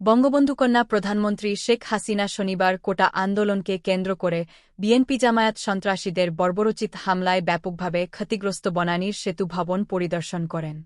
বঙ্গবন্ধুকন্যা প্রধানমন্ত্রী শেখ হাসিনা শনিবার কোটা আন্দোলনকে কেন্দ্র করে বিএনপি জামায়াত সন্ত্রাসীদের বর্বরোচিত হামলায় ব্যাপকভাবে ক্ষতিগ্রস্ত বনানীর সেতু ভবন পরিদর্শন করেন।